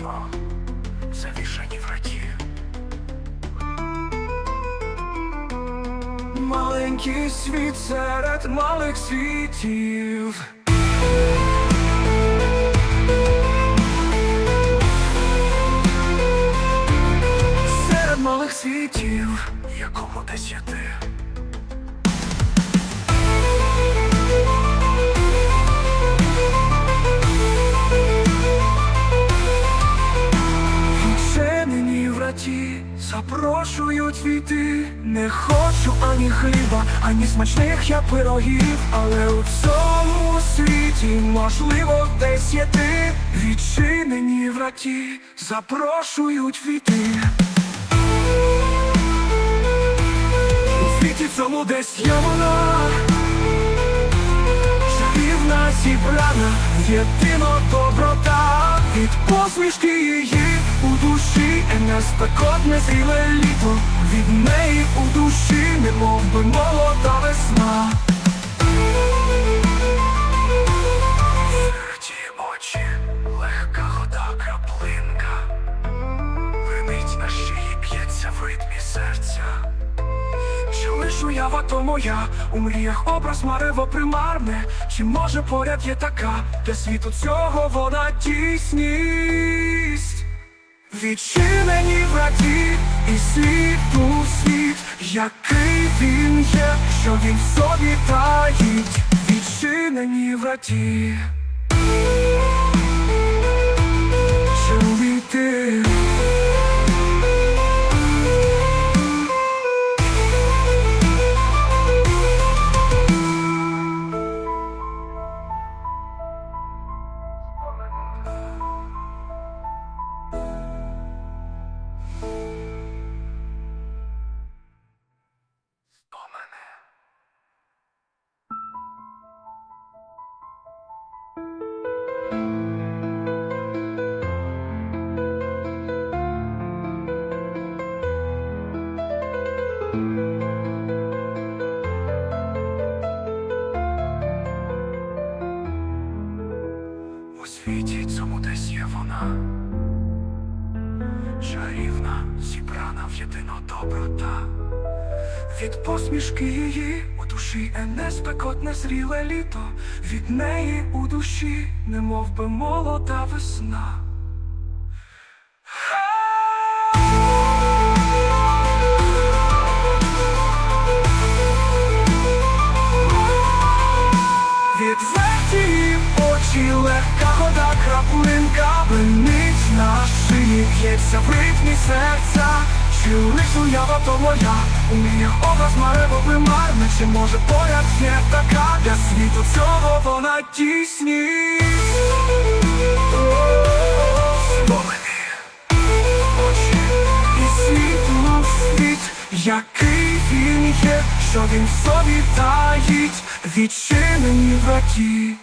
Дарма завішані враті. Маленький світ серед малих світів. Серед малих світів, якому десь є ти. Війти. Не хочу ані хліба, ані смачних я пирогів. Але у цьому світі можливо десь є ти. Відчинені враті запрошують війти. У світі цьому десь є вона. Чарівна зібрана, єдино доброта Від посмішки її у душі не спекотне зріле літо. Від неї у душі, немов би молода весна. Винить на шиї б'ється в ритмі серця чи лиш уява то моя, у мріях образ марево примарне, чи може поряд є така, для світу цього вона тісність Відчинені враті і світу світ, який він є, що він в собі таїть, відчинені враті. Світі цьому десь є вона, чарівна, зібрана в єдино доброта. Від посмішки її у душі ене спекотне зріле літо, від неї у душі, немов би молода весна. Б'ється в ритмі серця. Чи лиш уява то моя, у мріях образ марево примарне, чи може поряд є така, для світу цього вона тісність. Спомини, очі і світло світ, який він є, що він собі таїть, відчинені враті.